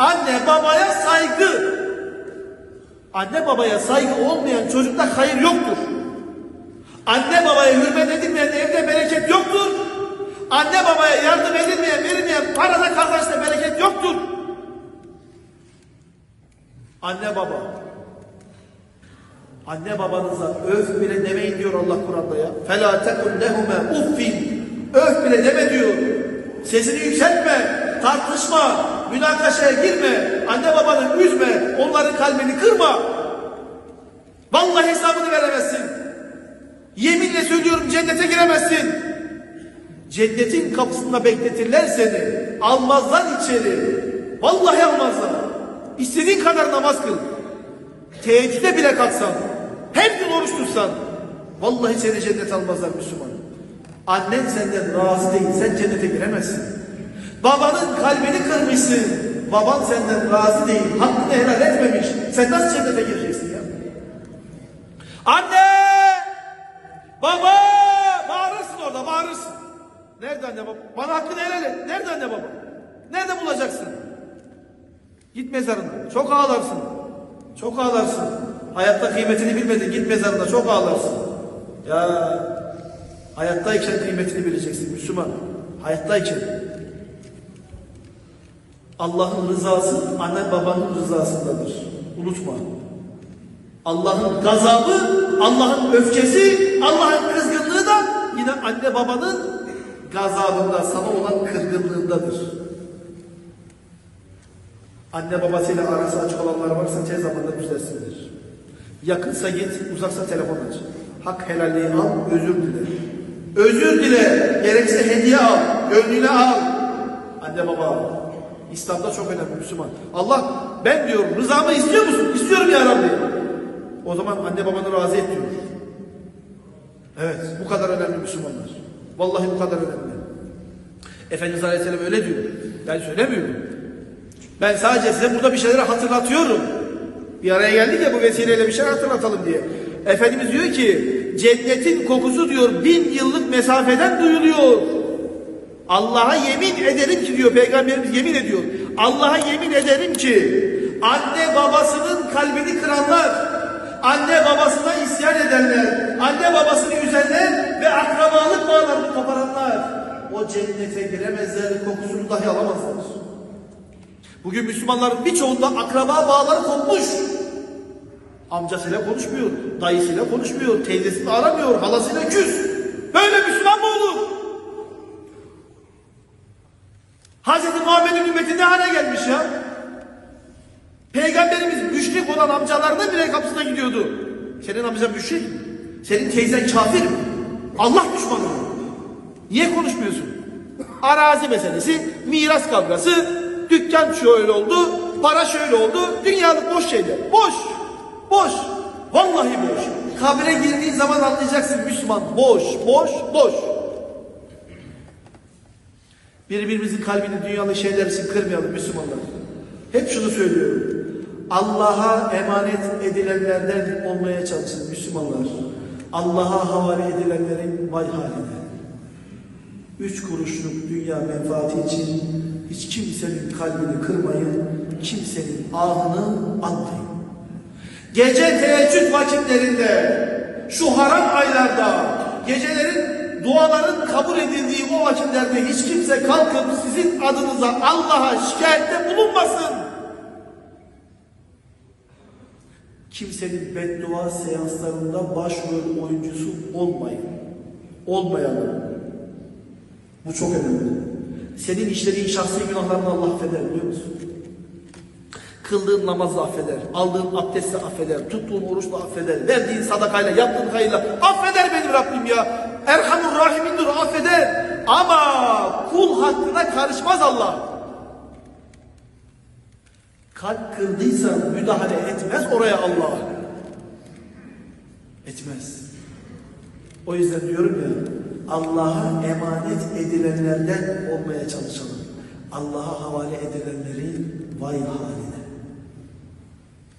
Anne babaya saygı. Anne babaya saygı olmayan çocukta hayır yoktur. Anne babaya hürmet edilmeyen evde bereket yoktur. Anne babaya yardım edilmeyen, verilmeyen parada kardeşte bereket yoktur. Anne baba. Anne babanıza öf bile demeyin diyor Allah Kur'an'da ya. فَلَا تَكُنْ لَهُمَا uffin. Öf bile deme diyor. Sesini yükseltme, tartışma, münakaşaya girme, anne babanı üzme, onların kalbini kırma. Vallahi hesabını veremezsin. Yeminle söylüyorum cennete giremezsin. Cennetin kapısında bekletirler seni. Almazlar içeri. Vallahi almazlar. İstediğin kadar namaz kıl. Teheccüde bile kalksan. Her gün oruç tutsan. Vallahi seni cennet almazlar Müslüman. Annen senden razı değil. Sen cennete giremezsin. Babanın kalbini kırmışsın. Baban senden razı değil. Hakkını helal etmemiş. Sen nasıl cennete gireceksin ya? Anne! Baba! Bağırırsın orada, bağırırsın. Nerede anne baba? Bana hakkını helal et. Nerede anne baba? Nerede bulacaksın? Git mezarına. Çok ağlarsın. Çok ağlarsın. Hayatta kıymetini bilmedin. Git mezarına. Çok ağlarsın. Ya hayattayken kıymetini bileceksin Müslüman. Hayattayken. Allah'ın rızası anne babanın rızasındadır. Unutma. Allah'ın gazabı, Allah'ın öfkesi, Allah'ın kızgınlığı da yine anne babanın gazabında, sana olan kırgınlığındadır. Anne babasıyla arası açık olanlar varsa tez zamanda müstesnidir. Yakınsa git, uzaksa telefon aç. Hak helalliği al, özür dile. Özür dile, gerekse hediye al, gönlüne al. Anne baba al. İslam'da çok önemli Müslüman. Allah ben diyorum rızamı istiyor musun? İstiyorum ya Rabbi. O zaman anne babanı razı et diyor. Evet bu kadar önemli Müslümanlar. Vallahi bu kadar önemli. Efendimiz Aleyhisselam öyle diyor. Ben söylemiyorum. Ben sadece size burada bir şeyleri hatırlatıyorum. Bir araya geldik ya bu vesileyle bir şey hatırlatalım diye. Efendimiz diyor ki cennetin kokusu diyor bin yıllık mesafeden duyuluyor. Allah'a yemin ederim ki diyor peygamberimiz yemin ediyor. Allah'a yemin ederim ki anne babasının kalbini kıranlar, anne babasına isyan edenler, anne babasını üzenler ve akrabalık bağlarını koparanlar o cennete giremezler, kokusunu dahi alamazlar. Bugün Müslümanların birçoğunda akraba bağları kopmuş. Amcasıyla konuşmuyor, dayısıyla konuşmuyor, teyzesini aramıyor, halasıyla küs. Hazreti Muhammed'in ümmeti ne hale gelmiş ya? Peygamberimiz müşrik olan amcalarına bile kapısına gidiyordu. Senin amcan müşrik? Senin teyzen kafir mi? Allah düşmanı mı? Niye konuşmuyorsun? Arazi meselesi, miras kavgası, dükkan şöyle oldu, para şöyle oldu, dünyalık boş şeyler. Boş, boş, vallahi boş. Kabre girdiğin zaman anlayacaksın Müslüman. Boş, boş, boş. Birbirimizin kalbini dünyalı şeyler için kırmayalım Müslümanlar. Hep şunu söylüyorum. Allah'a emanet edilenlerden olmaya çalışın Müslümanlar. Allah'a havale edilenlerin vay haline. Üç kuruşluk dünya menfaati için hiç kimsenin kalbini kırmayın, kimsenin ahını atmayın. Gece teheccüd vakitlerinde, şu haram aylarda, gecelerin duaların kabul edildiği o vakitlerde hiç kimse kalkıp sizin adınıza Allah'a şikayette bulunmasın. Kimsenin beddua seanslarında başrol oyuncusu olmayın. Olmayalım. Bu çok önemli. Senin işlediğin şahsi günahlarını Allah affeder biliyor musun? Kıldığın namazla affeder, aldığın abdestle affeder, tuttuğun oruçla affeder, verdiğin sadakayla, yaptığın hayırla affeder benim Rabbim ya. Erhamur Rahimindir affeder. Ama kul hakkına karışmaz Allah. Kalp kırdıysa müdahale etmez oraya Allah. Etmez. O yüzden diyorum ya Allah'a emanet edilenlerden olmaya çalışalım. Allah'a havale edilenlerin vay haline.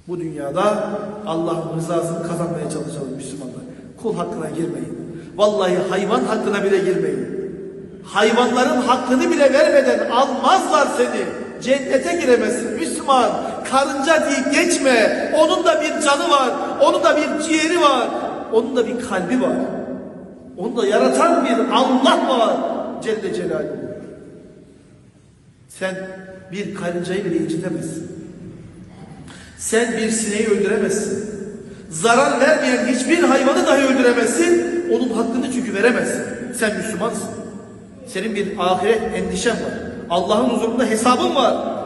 Bu dünyada Allah'ın rızasını kazanmaya çalışalım Müslümanlar. Kul hakkına girmeyin. Vallahi hayvan hakkına bile girmeyin. Hayvanların hakkını bile vermeden almazlar seni. cennete giremezsin Müslüman. Karınca diye geçme. Onun da bir canı var. Onun da bir ciğeri var. Onun da bir kalbi var. Onu da yaratan bir Allah var. Celle Celaluhu. Sen bir karıncayı bile incitemezsin. Sen bir sineği öldüremezsin. Zarar vermeyen hiçbir hayvanı dahi öldüremezsin. Onun hakkını çünkü veremezsin. Sen Müslümansın. Senin bir ahiret endişen var. Allah'ın huzurunda hesabın var.